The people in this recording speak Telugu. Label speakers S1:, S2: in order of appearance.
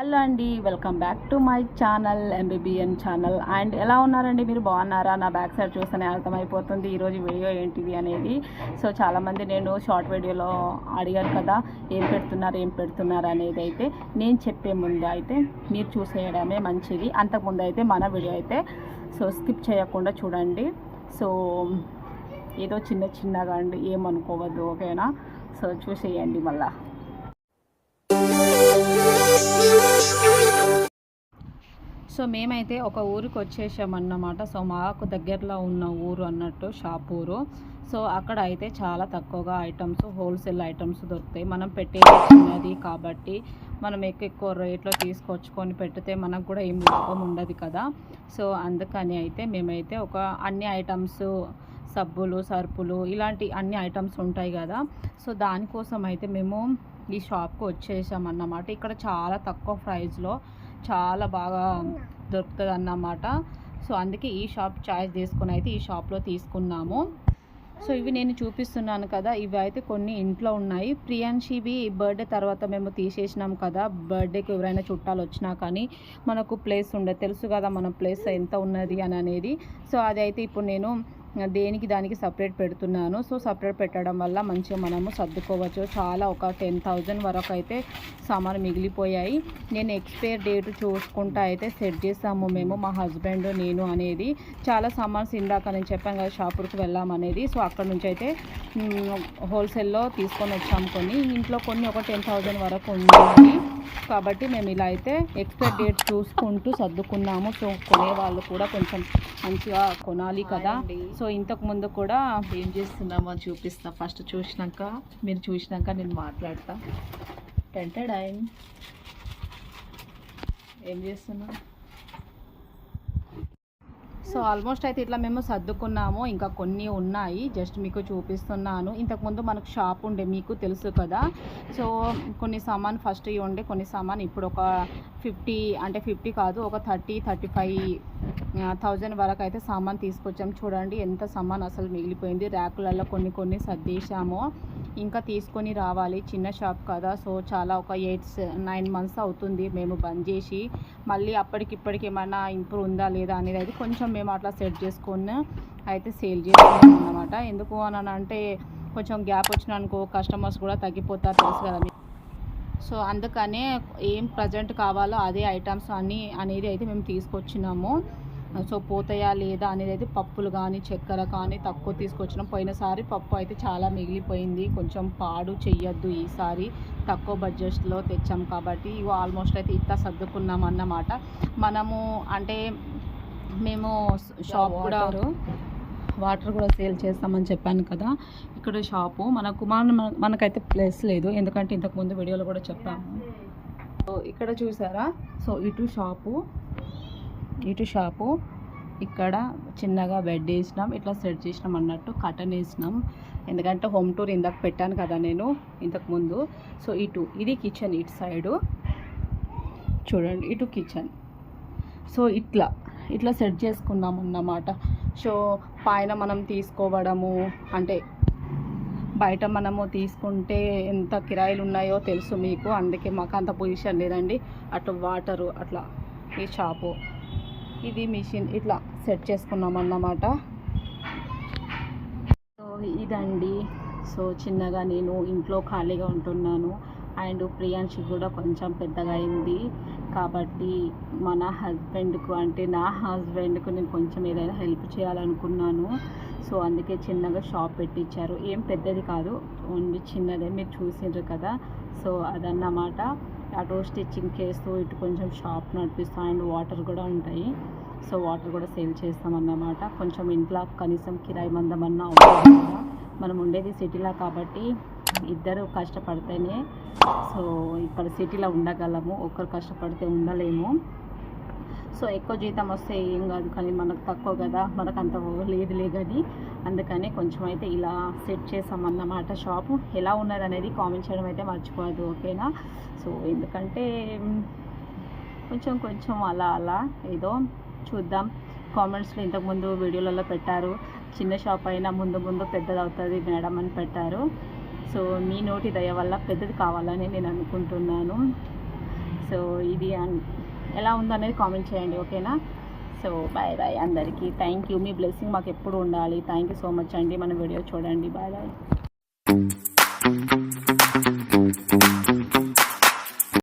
S1: హలో అండి welcome back to my channel MBBN channel. And ఎలా ఉన్నారండి? మీరు బాగున్నారా? నా బ్యాక్ సైడ్ చూస్తేనే అర్థమైపోతుంది ఈరోజు వీడియో ఏంటిది అనేది. సో చాలామంది నేను షార్ట్ వీడియోలో అడిగారు కదా ఏం పెడుతున్నారు ఏం పెడుతున్నారు అనేది అయితే నేను చెప్పే ముందు అయితే మీరు చూసేయడమే మంచిది. అంతకుముందు అయితే మన వీడియో అయితే సో స్కిప్ చేయకుండా చూడండి. సో ఏదో చిన్న చిన్నగా అండి ఏమనుకోవద్దు ఓకేనా? సో చూసేయండి మళ్ళీ. సో మేమైతే ఒక ఊరికి వచ్చేసామన్నమాట. సో మాకు దగ్గరలో ఉన్న ఊరు అన్నట్టు షాప్ ఊరు. సో అక్కడ అయితే చాలా తక్కువగా ఐటమ్స్ హోల్సేల్ ఐటమ్స్ దొరుకుతాయి. మనం పెట్టేది చిన్నది కాబట్టి మనం ఎక్కువ ఎక్కువ రేట్లో తీసుకొచ్చుకొని పెడితే మనకు కూడా ఏం లాభం ఉండదు కదా. సో అందుకని అయితే మేమైతే ఒక అన్ని ఐటమ్స్ సబ్బులు సరుపులు ఇలాంటి అన్ని ఐటమ్స్ ఉంటాయి కదా. సో దానికోసం అయితే మేము ఈ షాప్కి వచ్చేసామన్నమాట. ఇక్కడ చాలా తక్కువ ప్రైస్లో చాలా బాగా దొరుకుతుంది అన్నమాట సో అందుకే ఈ షాప్ చాయిస్ తీసుకుని అయితే ఈ షాప్లో తీసుకున్నాము. సో ఇవి నేను చూపిస్తున్నాను కదా ఇవి అయితే కొన్ని ఇంట్లో ఉన్నాయి. ప్రియాన్షివి బర్త్డే తర్వాత మేము తీసేసినాం కదా బర్త్డేకి ఎవరైనా చుట్టాలు వచ్చినా కానీ మనకు ప్లేస్ ఉండదు తెలుసు కదా మన ప్లేస్ ఎంత ఉన్నది అని అనేది. సో అది అయితే ఇప్పుడు నేను దేనికి దానికి సపరేట్ పెడుతున్నాను. సో సపరేట్ పెట్టడం వల్ల మంచిగా మనము సర్దుకోవచ్చు. చాలా ఒక టెన్ థౌజండ్ వరకు అయితే సామాను మిగిలిపోయాయి. నేను ఎక్స్పైర్ డేట్ చూసుకుంటా అయితే సెట్ చేసాము మేము మా హస్బెండ్ నేను అనేది. చాలా సామాన్స్ ఇందాక నేను చెప్పాను కదా షాపుకి వెళ్ళామనేది సో అక్కడ నుంచి అయితే హోల్సేల్లో తీసుకొని వచ్చాము కొన్ని. ఇంట్లో కొన్ని ఒక టెన్ థౌజండ్ వరకు ఉన్నాయి. కాబట్టి మేము ఇలా అయితే ఎక్స్పైర్ డేట్ చూసుకుంటూ సర్దుకున్నాము. సో కొనేవాళ్ళు కూడా కొంచెం మంచిగా కొనాలి కదా. సో ఇంతకు ముందు కూడా
S2: ఏం చేస్తున్నామో చూపిస్తా. ఫస్ట్ చూసినాక మీరు చూసినాక నేను మాట్లాడతా. టెంటెడ్ ఏం చేస్తున్నా
S1: సో ఆల్మోస్ట్ అయితే ఇట్లా మేము సర్దుకున్నాము. ఇంకా కొన్ని ఉన్నాయి. జస్ట్ మీకు చూపిస్తున్నాను. ఇంతకుముందు మనకు షాప్ ఉండే మీకు తెలుసు కదా. సో కొన్ని సామాన్ ఫస్ట్ ఇవి ఉండే కొన్ని సామాన్ ఇప్పుడు ఒక ఫిఫ్టీ అంటే ఫిఫ్టీ కాదు ఒక థర్టీ థర్టీ ఫైవ్ థౌజండ్ వరకు అయితే సామాన్ తీసుకొచ్చాం. చూడండి ఎంత సామాన్ అసలు మిగిలిపోయింది. ర్యాకులలో కొన్ని కొన్ని సర్దేశాము. ఇంకా తీసుకొని రావాలి. చిన్న షాప్ కదా. సో చాలా ఒక ఎయిట్ నైన్ మంత్స్ అవుతుంది మేము బంద్ చేసి. మళ్ళీ అప్పటికిప్పటికి ఏమైనా ఇంప్రూవ్ ఉందా లేదా అనేది అయితే కొంచెం మేము అట్లా సెట్ చేసుకొని అయితే సేల్ చేసుకున్నాం అనమాట ఎందుకు అని అంటే కొంచెం గ్యాప్ వచ్చిన అనుకో కస్టమర్స్ కూడా తగ్గిపోతారు. తెలుసు కదా మీకు. సో అందుకనే ఏం ప్రజెంట్ కావాలో అదే ఐటమ్స్ అన్నీ అనేది అయితే మేము తీసుకొచ్చినాము. సో పోతాయా లేదా అనేది అయితే పప్పులు కానీ చక్కెర కానీ తక్కువ తీసుకొచ్చినాం. పోయినసారి పప్పు అయితే చాలా మిగిలిపోయింది. కొంచెం పాడు చెయ్యొద్దు ఈసారి. తక్కువ బడ్జెట్లో తెచ్చాం కాబట్టి ఇవి ఆల్మోస్ట్ అయితే ఇంత సర్దుకున్నాం అన్నమాట. మనము అంటే మేము షాప్ కూడా వాటర్ కూడా సేల్ చేస్తామని చెప్పాను కదా ఇక్కడ షాపు. మనకు మన మనకైతే ప్లేస్ లేదు. ఎందుకంటే ఇంతకుముందు వీడియోలో కూడా చెప్పాము. సో ఇక్కడ చూసారా? సో ఇటు షాపు. ఇటు షాపు. ఇక్కడ చిన్నగా బెడ్ వేసినాం. ఇట్లా సెట్ చేసినాం అన్నట్టు కటన్ వేసినాం. ఎందుకంటే హోమ్ టూర్ ఇందాక పెట్టాను కదా నేను ఇంతకుముందు సో ఇటు ఇది కిచెన్ ఇటు సైడు చూడండి ఇటు కిచెన్ సో ఇట్లా. ఇట్లా సెట్ చేసుకున్నాం అన్నమాట. సో పైన మనం తీసుకోవడము అంటే బయట మనము తీసుకుంటే ఎంత కిరాయిలు ఉన్నాయో తెలుసు మీకు. అందుకే మాకు అంత పొజిషన్ లేదండి. అటు వాటరు అట్లా ఈ షాపు. ఇది మిషన్ ఇట్లా సెట్ చేసుకున్నాం అన్నమాట. సో ఇదండి. సో చిన్నగా నేను ఇంట్లో ఖాళీగా ఉంటున్నాను. అండ్ ప్రియాంశి కూడా కొంచెం పెద్దగా అయింది. కాబట్టి మన హస్బెండ్కు అంటే నా హస్బెండ్కు నేను కొంచెం ఏదైనా హెల్ప్ చేయాలనుకున్నాను. సో అందుకే చిన్నగా షాప్ పెట్టించారు ఏం పెద్దది కాదు ఓన్లీ చిన్నదే. మీరు చూసిండ్రు కదా. సో అదన్నమాట. అటు స్టిచ్చింగ్ చేస్తూ ఇటు కొంచెం షాప్ నడిపిస్తూ అండ్ వాటర్ కూడా ఉంటాయి. సో వాటర్ కూడా సేల్ చేస్తామన్నమాట. కొంచెం ఇంట్లో కనీసం కిరాయి మందమన్నా అవుతుంది మనం ఉండేది సిటీలో కాబట్టి ఇద్దరు కష్టపడితేనే సో ఇక్కడ సిటీలో ఉండగలము ఒకరు కష్టపడితే ఉండలేము. సో ఎక్కువ జీతం వస్తే ఏం కాదు కానీ మనకు తక్కువ కదా మనకు అంత లేదులే కానీ అందుకని కొంచెం అయితే ఇలా సెట్ చేసామన్నమాట షాపు. ఎలా ఉన్నది అనేది కామెంట్ చేయడం అయితే మర్చిపోదు ఓకేనా? సో ఎందుకంటే కొంచెం కొంచెం అలా అలా ఏదో చూద్దాం. కామెంట్స్లో ఇంతకుముందు వీడియోలలో పెట్టారు. చిన్న షాప్ అయినా ముందు ముందు పెద్దది అవుతుంది మేడం అని పెట్టారు. సో మీ నోటి దయ వల్ల పెద్దది కావాలని నేను అనుకుంటున్నాను. సో ఇది ఎలా ఉందనేది కామెంట్ చేయండి ఓకేనా? సో బాయ్ బాయ్ అందరికీ. Thank you. మీ బ్లెస్సింగ్ మాకు ఎప్పుడు ఉండాలి. థ్యాంక్ యూ సో మచ్ అండి. మన వీడియో చూడండి. Bye bye.